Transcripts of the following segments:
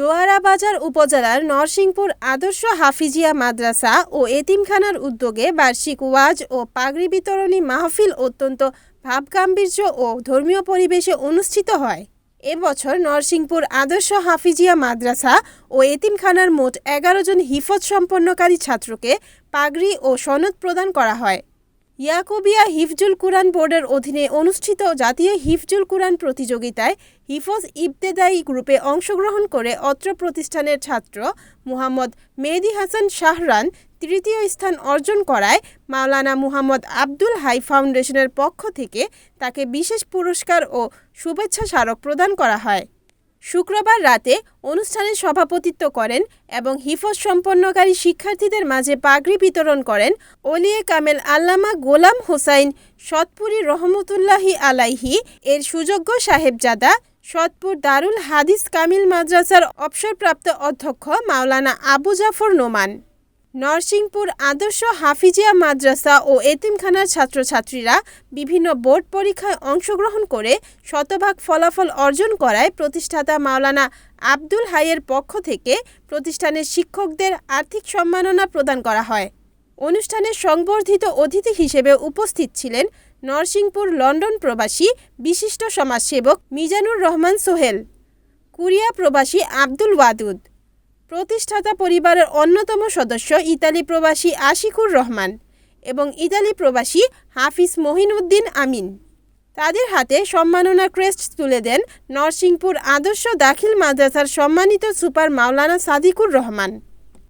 দোয়ারা বাজার উপজেলার নরসিংপুর আদর্শ হাফিজিয়া মাদ্রাসা ও এতিমখানার উদ্যোগে বার্ষিক ওয়াজ ও পাগড়ি বিতরণী মাহফিল অত্যন্ত ভাবগাম্ভীর্য ও ধর্মীয় পরিবেশে অনুষ্ঠিত হয়। এবছর নরসিংপুর আদর্শ হাফিজিয়া মাদ্রাসা ও এতিমখানার মোট এগারো জন হিফজ সম্পন্নকারী ছাত্রকে পাগড়ি ও সনদ প্রদান করা হয়। ইয়াকুবিয়া হিফজুল কুরআন বোর্ডের অধীনে অনুষ্ঠিত জাতীয় হিফজুল কুরআন প্রতিযোগিতায় হিফজ ইবতেদায়ী গ্রুপে অংশগ্রহণ করে অত্র প্রতিষ্ঠানের ছাত্র মুহাম্মদ মেহেদি হাসান শাহরান তৃতীয় স্থান অর্জন করায় মাওলানা মুহাম্মদ আব্দুল হাই ফাউন্ডেশনের পক্ষ থেকে তাকে বিশেষ পুরস্কার ও শুভেচ্ছা স্মারক প্রদান করা হয়। শুক্রবার রাতে অনুষ্ঠানে সভাপতিত্ব করেন এবং হিফজ সম্পন্নকারী শিক্ষার্থীদের মাঝে পাগড়ি বিতরণ করেন অলিয়ে কামেল আল্লামা গোলাম হোসাইন, সৎপুরি রহমতুল্লাহি আলাইহি, এর সুযোগ্য সাহেবজাদা, সৎপুর দারুল হাদিস কামিল মাদ্রাসার অবসরপ্রাপ্ত অধ্যক্ষ মাওলানা আবু জাফর নোমান। নরসিংপুর আদর্শ হাফিজিয়া মাদ্রাসা ও এতিমখানার ছাত্রছাত্রীরা বিভিন্ন বোর্ড পরীক্ষায় অংশগ্রহণ করে শতভাগ ফলাফল অর্জন করায় প্রতিষ্ঠাতা মাওলানা আব্দুল হাইয়ের পক্ষ থেকে প্রতিষ্ঠানের শিক্ষকদের আর্থিক সম্মাননা প্রদান করা হয়। অনুষ্ঠানে সংবর্ধিত অতিথি হিসেবে উপস্থিত ছিলেন নরসিংপুর লন্ডন প্রবাসী বিশিষ্ট সমাজসেবক মিজানুর রহমান সোহেল, কুরিয়া প্রবাসী আব্দুল ওয়াদুদ প্রতিষ্ঠাতা পরিবারের অন্যতম সদস্য ইতালি প্রবাসী আশিকুর রহমান এবং ইতালি প্রবাসী হাফিজ মহিনুদ্দিন আমিন। তাদের হাতে সম্মাননা ক্রেস্ট তুলে দেন নরসিংপুর আদর্শ দাখিল মাদ্রাসার সম্মানিত সুপার মাওলানা সাদিকুর রহমান।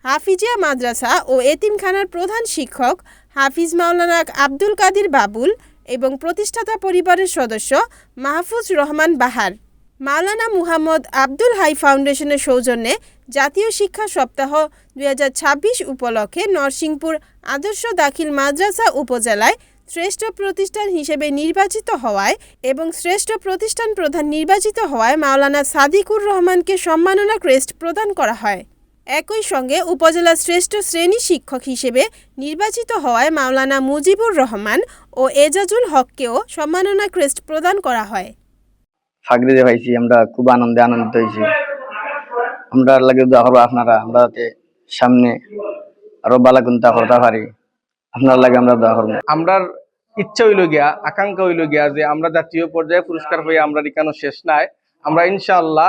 হাফিজিয়া মাদ্রাসা ও এতিমখানার প্রধান শিক্ষক হাফিজ মাওলানা আব্দুল কাদির বাবুল এবং প্রতিষ্ঠাতা পরিবারের সদস্য মাহফুজ রহমান বাহার। মাওলানা মুহাম্মদ আব্দুল হাই ফাউন্ডেশনের সৌজন্যে জাতীয় শিক্ষা সপ্তাহ দু হাজার ছাব্বিশ উপলক্ষে নরসিংপুর আদর্শ দাখিল মাদ্রাসা উপজেলায় শ্রেষ্ঠ প্রতিষ্ঠান হিসেবে নির্বাচিত হওয়ায় এবং শ্রেষ্ঠ প্রতিষ্ঠান প্রধান নির্বাচিত হওয়ায় মাওলানা সাদিকুর রহমানকে সম্মাননা ক্রেস্ট প্রদান করা হয়। একই সঙ্গে উপজেলার শ্রেষ্ঠ শ্রেণি শিক্ষক হিসেবে নির্বাচিত হওয়ায় মাওলানা মুজিবুর রহমান ও এজাজুল হককেও সম্মাননা ক্রেস্ট প্রদান করা হয়। ফাগরি যে পাইছি আমরা খুব আনন্দে আনন্দিত হয়েছি। আমরা লাগে দোয়া করব আপনারা আমরা সামনে আরও বালা গুনতা করতে পারি। আপনার লাগে আমরা দোয়া করব। আমরার ইচ্ছা হইল গিয়া আকাঙ্ক্ষা হইল গিয়া যে আমরা জাতীয় পর্যায়ে পুরস্কার হয়ে আমরা এখানে শেষ নাই। আমরা ইনশাআল্লাহ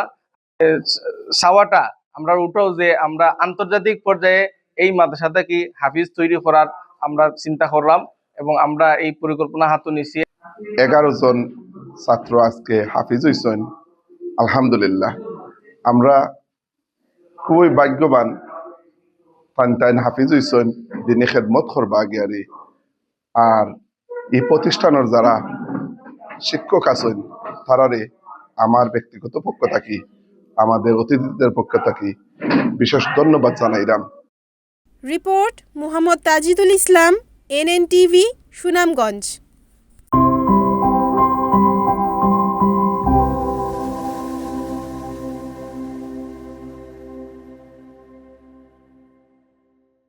সাওয়াটা আমরা উঠাও যে আমরা আন্তর্জাতিক পর্যায়ে এই মাদ্রাসাটা কি হাফিজ তৈরি করার আমরা চিন্তা করলাম এবং আমরা এই পরিকল্পনা হাতে নিছি। এগারো জন ছাত্র আজকে হাফিজ হইছেন আলহামদুলিল্লাহ। আমরা খুবই ভাগ্যবান পান্তাইন হাফিজ হইছেন দিনে খেদমত করবা গিয়ারি আর এই প্রতিষ্ঠানের যারা শিক্ষক আছেন, তারারে আমার ব্যক্তিগত পক্ষ থাকি, আমাদের অতিথিদের পক্ষ থাকি বিশেষ ধন্যবাদ জানাইলাম। Report, Mohammad Tajidul Islam, NNTV, Sunamganj.